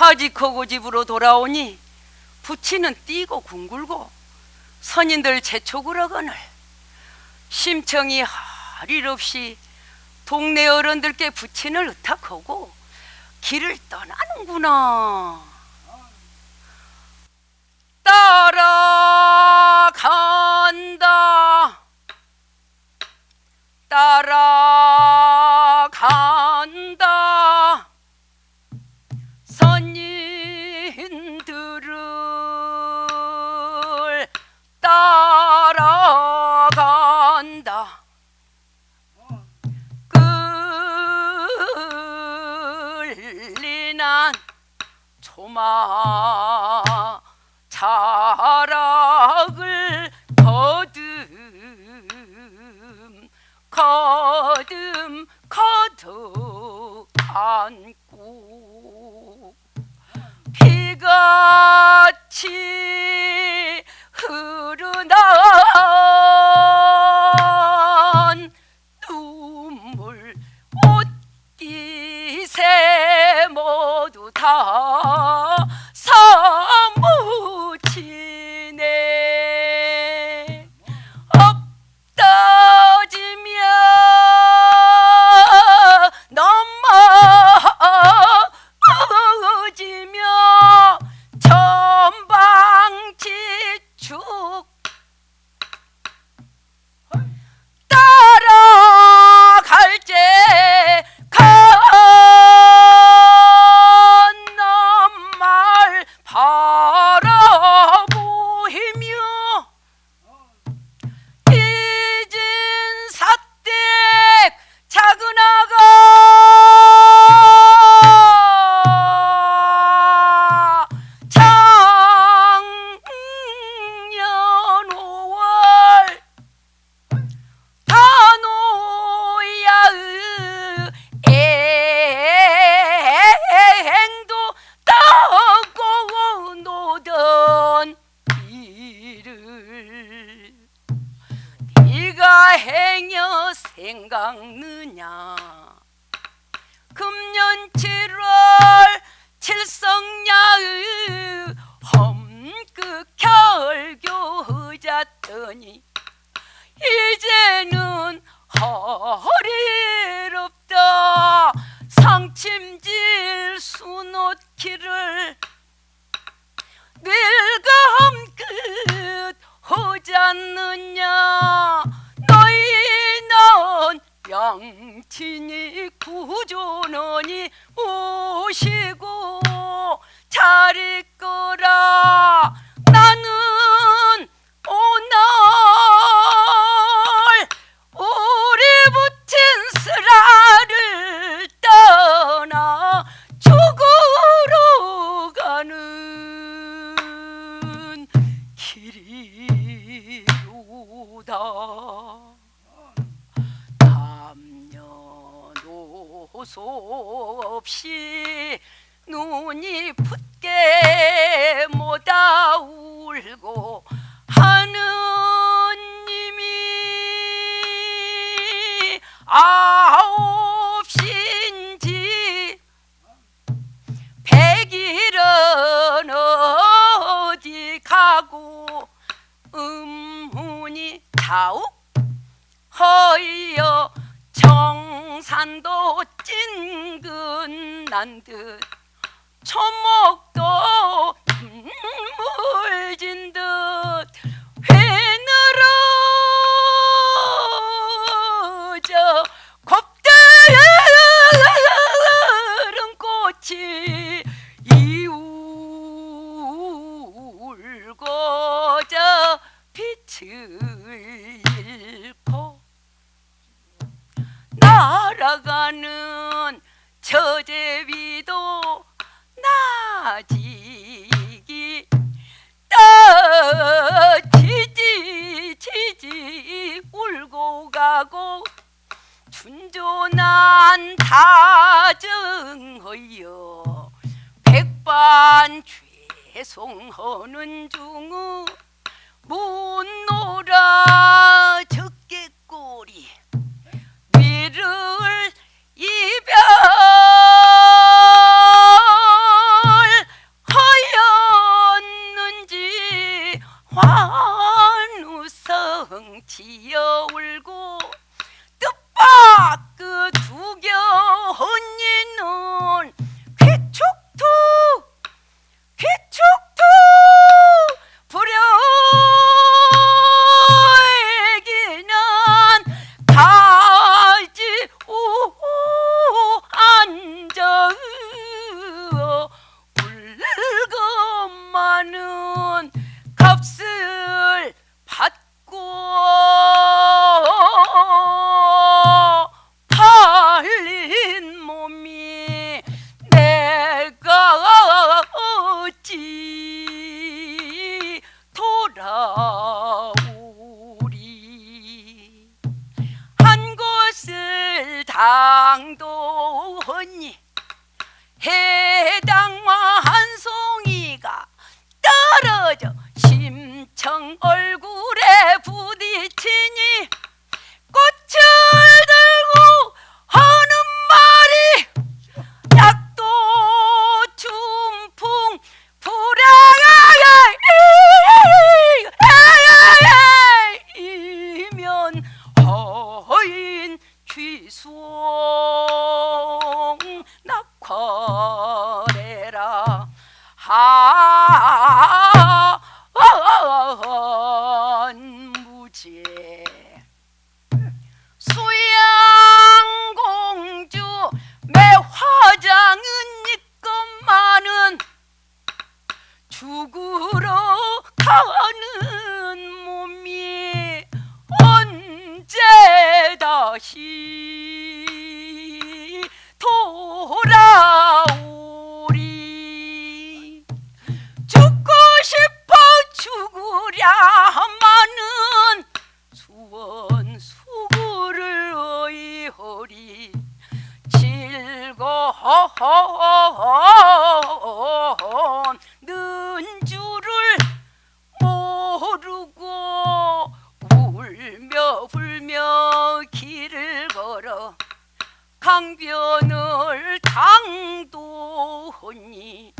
하직하고 집으로 돌아오니 부치는 뛰고 궁굴고 선인들 재촉으로거늘 심청이 할일 없이 동네 어른들께 부친을 의탁하고 길을 떠나는구나. 따라간다. 따라 초마. 자락을 거듭 거듭 거듭 안고 피같이 흐르난 생각느냐? 금년 7월 칠성야의 험그 결교 잤더니 이제는 허리롭다 상침질 수놓기를 늙음 끝 하잖느냐 양친이 구조너니 오시고 잘 있거라 없이 눈이 붓게 못아 울고 하느님이 아홉신지 백일은 어디 가고 음문이 자욱? 허이여 정산도 난 듯 초목도 물진 듯 회늘어져 곱들은 꽃이 이울고저 빛을 잃고 날아가는 저제비도 나지기 떠지지 지지 울고 가고 준조난 다정하여 백반 죄송하는 중우 못 놀아 적개꼬리 당도하니 해당마 한 송이가 떨어져 심청 얼굴에 부딪히니 취송 낙화래라. 한 돌아오리. 죽고 싶어 죽으랴마는 수원 수구를 의허리. 즐거운 강변을 당도하니